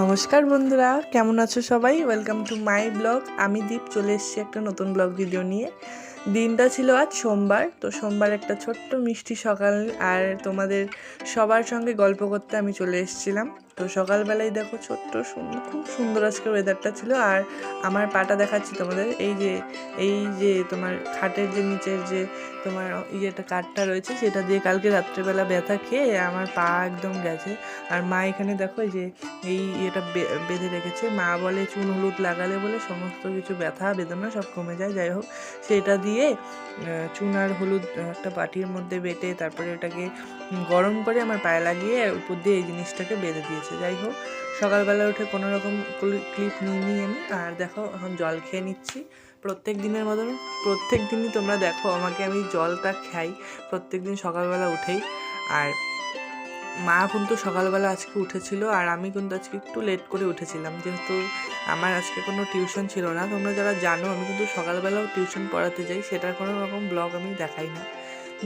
নমস্কার বন্ধুরা, কেমন আছো সবাই? ওয়েলকাম টু মাই ব্লগ আমি দীপ, চলে এসেছি একটা নতুন ব্লগ ভিডিও নিয়ে। দিনটা ছিল আজ সোমবার, তো সোমবার একটা ছোট্ট মিষ্টি সকাল, আর তোমাদের সবার সঙ্গে গল্প করতে আমি চলে এসেছিলাম। তো সকালবেলায় দেখো ছোট্ট খুব সুন্দর আজকে ওয়েদারটা ছিল। আর আমার পাটা দেখাচ্ছি তোমাদের। এই যে এই যে তোমার খাটের যে নিচের যে তোমার ইয়েটা, কাঠটা রয়েছে, সেটা দিয়ে কালকে রাত্রেবেলা ব্যথা খেয়ে আমার পা একদম গেছে। আর মা এখানে দেখো যে, এই ইয়েটা বেঁধে রেখেছে। মা বলে, চুন হলুদ লাগালে বলে সমস্ত কিছু ব্যথা, বেদনা সব কমে যায়। যাই হোক, সেটা দিয়ে চুন আর হলুদ একটা বাটির মধ্যে বেটে তারপরে ওটাকে গরম করে আমার পায়ে লাগিয়ে উপর দিয়ে এই জিনিসটাকে বেঁধে দিয়েছে। যাই হোক। সকালবেলা উঠে কোনো রকম ক্লিপ নিয়ে নিই আমি, আর দেখো, এখন জল খেয়ে নিচ্ছি। প্রত্যেক দিনের মতন, প্রত্যেক দিনই তোমরা দেখো, আমাকে আমি জলটা খাই প্রত্যেক দিন সকালবেলা উঠেই। আর মা কিন্তু সকালবেলা আজকে উঠেছিল, আর আমি কিন্তু আজকে একটু লেট করে উঠেছিলাম। যেহেতু আমার আজকে কোনো টিউশন ছিল না, তোমরা যারা জানো, আমি কিন্তু সকালবেলাও টিউশন পড়াতে যাই, সেটার কোনো রকম ব্লগ আমি দেখাই না।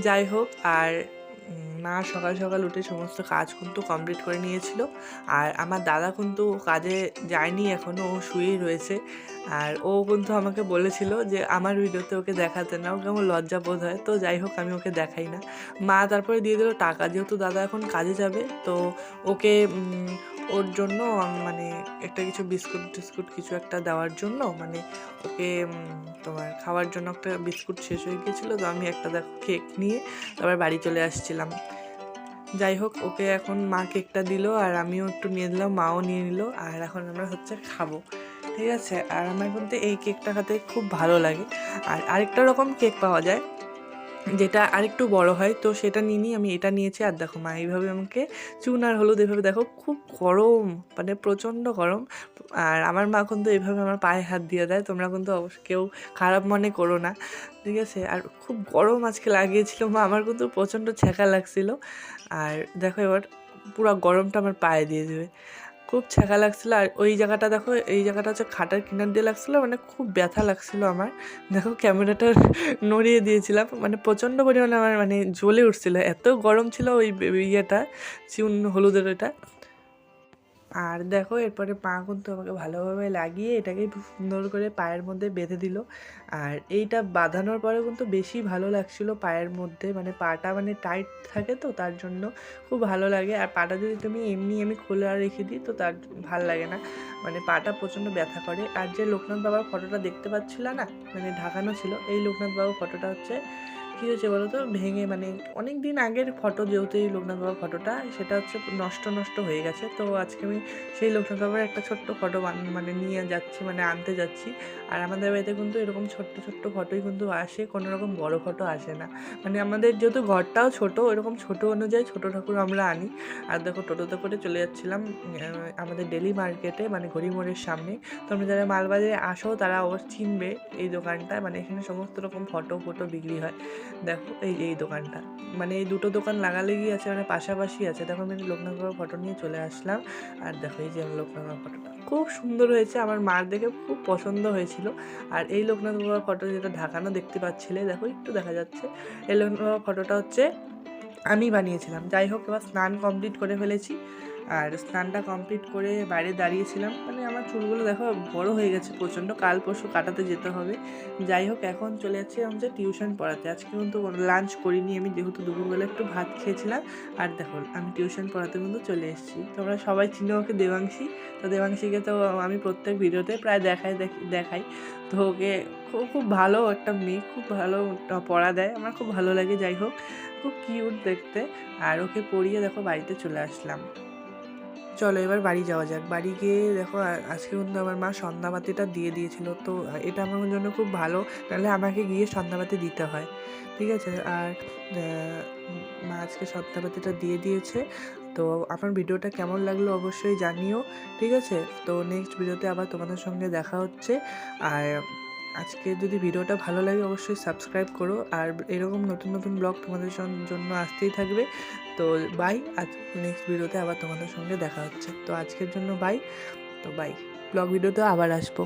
যাই হোক, আর মা সকাল সকাল উঠে সমস্ত কাজ কিন্তু কমপ্লিট করে নিয়েছিল। আর আমার দাদা কিন্তু কাজে যায়নি এখনও ও শুয়েই রয়েছে। আর ও কিন্তু আমাকে বলেছিল যে, আমার ভিডিওতে ওকে দেখাতে না ওকে আমার লজ্জা বোধ হয়। তো যাই হোক, আমি ওকে দেখাই না। মা তারপরে দিয়ে দিল টাকা, যেহেতু দাদা এখন কাজে যাবে, তো ওকে ওর জন্য মানে একটা কিছু বিস্কুট, টিস্কুট কিছু একটা দেওয়ার জন্য মানে ওকে তোমার খাওয়ার জন্য একটা বিস্কুট শেষ হয়ে গিয়েছিল, তো আমি একটা দেখো কেক নিয়ে তারপর বাড়ি চলে আসছিলাম। যাই হোক ওকে এখন মা কেকটা দিল আর আমিও একটু নিয়ে দিলাম, মাও নিয়ে নিল আর এখন আমরা হচ্ছে খাব, ঠিক আছে? আর আমার কিন্তু এই কেকটা খেতে খুব ভালো লাগে। আর আরেকটা রকম কেক পাওয়া যায় যেটা আরেকটু বড় হয়, তো সেটা নিয়ে নিই আমি এটা নিয়েছি। আর দেখো মা, এইভাবে আমাকে চুন আর হলুদ এভাবে দেখো, খুব গরম মানে প্রচণ্ড গরম। আর আমার মা কিন্তু এভাবে আমার পায়ে হাত দিয়ে দেয়, তোমরা কিন্তু অবশ্য কেউ খারাপ মনে করো না, ঠিক আছে? আর খুব গরম আজকে লাগিয়েছিল মা, আমার কিন্তু প্রচণ্ড ছ্যাঁকা লাগছিল। আর দেখো এবার পুরো গরমটা আমার পায়ে দিয়ে দেবে। খুব ছ্যাঁকা লাগছিল। আর ওই জায়গাটা দেখো, এই জায়গাটা হচ্ছে খাটার কিনার দিয়ে লাগছিল মানে খুব ব্যথা লাগছিল আমার। দেখো ক্যামেরাটা নড়িয়ে দিয়েছিলাম মানে প্রচণ্ড পরিমাণে আমার মানে জ্বলে উঠছিল। এত গরম ছিল ওই ইয়েটা, চুন হলুদের ওটা আর দেখো, এরপরে পা কিন্তু আমাকে ভালোভাবে লাগিয়ে এটাকে সুন্দর করে পায়ের মধ্যে বেঁধে দিল। আর এইটা বাঁধানোর পরে কিন্তু বেশি ভালো লাগছিল পায়ের মধ্যে। মানে পাটা মানে টাইট থাকে তো, তার জন্য খুব ভালো লাগে। আর পাটা যদি তুমি এমনি আমি খোলা রেখে দিই, তো তার ভালো লাগে না। মানে পাটা প্রচণ্ড ব্যথা করে। আর যে লোকনাথ বাবার ফটোটা দেখতে পাচ্ছিল না? মানে ঢাকানো ছিল, এই লোকনাথ বাবার ফটোটা হচ্ছে কী হয়েছে বলো তো? ভেঙে মানে অনেক দিন আগের ফটো যেহেতু এই লোকনাথ বাবার ফটোটা সেটা হচ্ছে নষ্ট নষ্ট হয়ে গেছে। তো আজকে আমি সেই লোকনাথ বাবার একটা ছোট্ট ফটো মানে নিয়ে যাচ্ছি মানে আনতে যাচ্ছি। আর আমাদের বাড়িতে কিন্তু এরকম ছোট্ট ছোট্ট ফটোই কিন্তু আসে, কোনো রকম বড় ফটো আসে না। মানে আমাদের যেহেতু ঘরটাও ছোট, এরকম ছোট অনুযায়ী ছোট ঠাকুর আমরা আনি। আর দেখো টোটোতে করে চলে যাচ্ছিলাম আমাদের ডেলি মার্কেটে মানে ঘড়িমোড়ের সামনে। তোমরা যারা মালবাজারে আসো, তারা অবশ্য চিনবে এই দোকানটা মানে এখানে সমস্ত রকম ফটো ফটো বিক্রি হয়। দেখো, এই এই দোকানটা। মানে এই দুটো দোকান লাগালেগি আছে মানে পাশাপাশি আছে। দেখো, আমি লোকনাথ বাবার ফটো নিয়ে চলে আসলাম। আর দেখো, এই যে লোকনাথ বাবার ফটোটা। খুব সুন্দর হয়েছে। আমার মার দেখে খুব পছন্দ হয়েছিল। আর এই লোকনাথ বাবার ফটো যেটা ঢাকানো দেখতে পাচ্ছিলে, দেখো, একটু দেখা যাচ্ছে। এই লোকনাথ বাবার ফটোটা হচ্ছে, আমি বানিয়েছিলাম। যাই হোক, এবার স্নান কমপ্লিট করে ফেলেছি। আর স্নানটা কমপ্লিট করে বাইরে দাঁড়িয়েছিলাম। মানে আমার চুলগুলো দেখো বড় হয়ে গেছে প্রচণ্ড, কাল পরশু কাটাতে যেতে হবে। যাই হোক, এখন চলে যাচ্ছি হচ্ছে টিউশন পড়াতে। আজকে কিন্তু লাঞ্চ করিনি আমি, যেহেতু দুপুরবেলা একটু ভাত খেয়েছিলাম। আর দেখো, আমি টিউশন পড়াতে কিন্তু চলে এসেছি। তোমরা সবাই চিনো ওকে দেবাংশী। তো দেবাংশীকে তো আমি প্রত্যেক ভিডিওতে প্রায় দেখাই, দেখ- দেখাই। তো ওকে খুব খুব ভালো একটা মেয়ে, খুব ভালো পড়া দেয়। আমার খুব ভালো লাগে, যাই হোক। খুব কিউট দেখতে। আর ওকে পড়িয়ে দেখো বাড়িতে চলে আসলাম। চলো এবার বাড়ি যাওয়া যাক। বাড়ি গিয়ে দেখো আজকে কিন্তু আমার মা সন্ধ্যাবাতিটা দিয়ে দিয়েছিল। তো এটা আমার জন্য খুব ভালো, নাহলে আমাকে গিয়ে সন্ধ্যাবাতি দিতে হয়। ঠিক আছে? আর মা আজকে সন্ধ্যাবাতিটা দিয়ে দিয়েছে। তো, আমার ভিডিওটা কেমন লাগল অবশ্যই জানিও। ঠিক আছে? তো নেক্সট ভিডিওতে আবার তোমাদের সঙ্গে দেখা হচ্ছে। আর আজকে যদি ভিডিওটা ভালো লাগে, অবশ্যই সাবস্ক্রাইব করো। আর এরকম নতুন নতুন ব্লগ তোমাদের জন্য আসতেই থাকবে। তো বাই আজ নেক্সট ভিডিওতে আবার তোমাদের সঙ্গে দেখা হচ্ছে। তো আজকের জন্য বাই তো বাই ব্লগ ভিডিওতে আবার আসব।